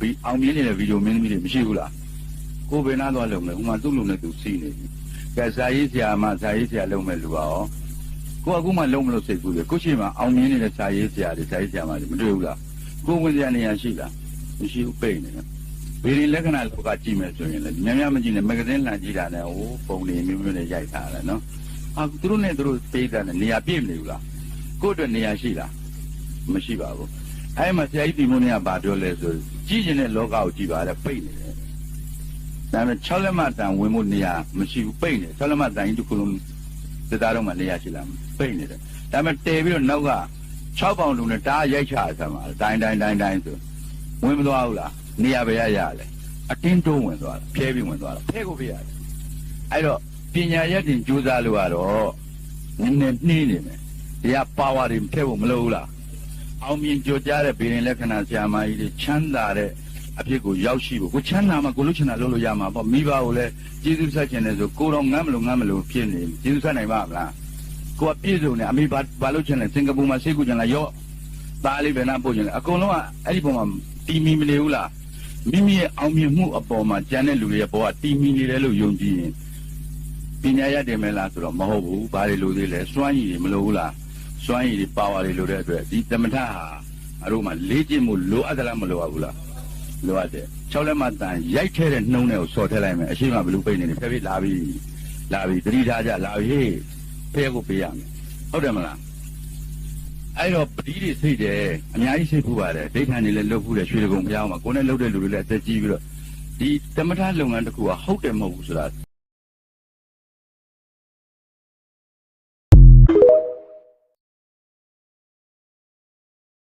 ဘီအောင်မြင်နေတဲ့ဗီဒီယိုမင်းသမီးတွေမရှိဘူးလားကိုဘယ်နာသွားလုံးလဲဟိုမှာသူ့လုံးနဲ့သူစီးနေပြီကဲဇာရေးဆရာမဇာရေးဆရာလုံးမဲ့လူပါရောကိုကအခုမှလုံးမလို့စိတ်ကူးတယ်ကိုရှိမှအောင်မြင်နေတဲ့ဇာရေးဆရာတွေဇာရေးဆရာမတွေမတွေ့ဘူးလားကိုဝင်စရာနေရာရှိလားမရှိဘူးပိတ်နေတယ်ဗီဒီလက္ခဏာလောကကြည့်မယ်ဆိုရင်လည်းများများမကြည့်နဲ့မဂ္ဂဇင်းလှန်ကြည့်တာနဲ့ဟိုပုံတွေမျိုးမျိုးနဲ့ရိုက်ထားတယ်နော်အာသူတို့နဲ့သူတို့ပေးတာနဲ့နေရာပြည့်မနေဘူးလားကို့အတွက်နေရာရှိလားမရှိပါဘူး အဲ့မှာဆရာကြီးဒီမုန်းကဘာပြောလဲဆိုကြည့်ကျင်တဲ့လောကကိုကြည့်ပါလေပိတ်နေတယ်ဒါပေမဲ့6လက်မတန်ဝင်မှုနေရာမရှိဘူးပိတ်နေတယ်6လက်မတန်ကြီးတစ်ခုလုံးသသားတော့မှနေရာရှိလားပိတ်နေတယ်ဒါပေမဲ့တဲပြီးတော့နောက်က6ပေါင်လူနဲ့တားရိုက်ချဆံပါတိုင်းတိုင်းတိုင်းတိုင်းဆိုဝင်မသွားဘူးလားနေရာပဲရရလဲအတင်းတိုးဝင်သွားတာဖျဲပြီးဝင်သွားတာဖဲကိုဖျဲရတယ်အဲ့တော့ပညာရက်တင်ကြိုးစားလို့ကတော့နည်းနည်းနှီးနေမယ်တရားပါဝါတွေဖဲဖို့မလိုဘူးလား အောင်မြင်ကြိုကြားတဲ့ဗေဒင်လက္ခဏာဆရာမကြီးတွေချမ်းသာတဲ့အဖြစ်ကိုရောက်ရှိဖို့ကိုချမ်းသာမှကိုလို့ချင်တာလုပ်လို့ရမှာပေါ့မိဘကိုလည်းကျေးဇူးဆက်ခြင်းနဲ့ဆိုကိုတော့ငမ်းမလို့ငမ်းမလို့ဖြစ်နေကျေးဇူးဆက်နိုင်ပါမလားကိုကပြည့်စုံနေအမေဘာဘာလို့ချင်လဲစင်ကာပူမှာဆေးကူချင်လားရော့သားလေးပဲနာပို့ချင်လဲအကုန်လုံးကအဲ့ဒီပုံမှာတီမီမနေဘူးလားမိမိရဲ့အောင်မြင်မှုအပေါ်မှာကြံတဲ့လူတွေရဲ့ဘောကတီမီနေတယ်လို့ယုံကြည်ရင်ပညာရတယ်မယ်လားဆိုတော့မဟုတ်ဘူးဘာတွေလိုသေးလဲစွမ်းရည်တွေမလိုဘူးလား စွမ်းရည်တွေပါဝါတွေလိုတဲ့အတွက်ဒီသမထဟာအတို့မှလေးကျင့်မှုလိုအပ်သလားမလိုအပ်ဘူးလားလိုအပ်တယ်၆လက်မှတန်ရိုက်ထဲတဲ့နှုံးတွေကိုစော်ထည့်လိုက်မယ်အရှိမဘလူပိတ်နေတယ်ဖက်ဖိလာပြီလာပြီတတိထားကြလာပြီဖဲကိုပေးရမယ်ဟုတ်တယ်မလားအဲ့တော့ပတိတွေစိတ်တယ်အများကြီးစိတ်ဖူးပါတယ်ဒိဋ္ဌာန်တွေလည်းလုတ်ဖူးတယ်ရွှေတကုံဘုရားမှာကိုယ်နဲ့လုတ်တဲ့လူတွေလည်းအသက်ကြီးပြီးတော့ဒီသမထလုပ်ငန်းတစ်ခုကဟုတ်တယ်မဟုတ်ဘူးဆိုတာ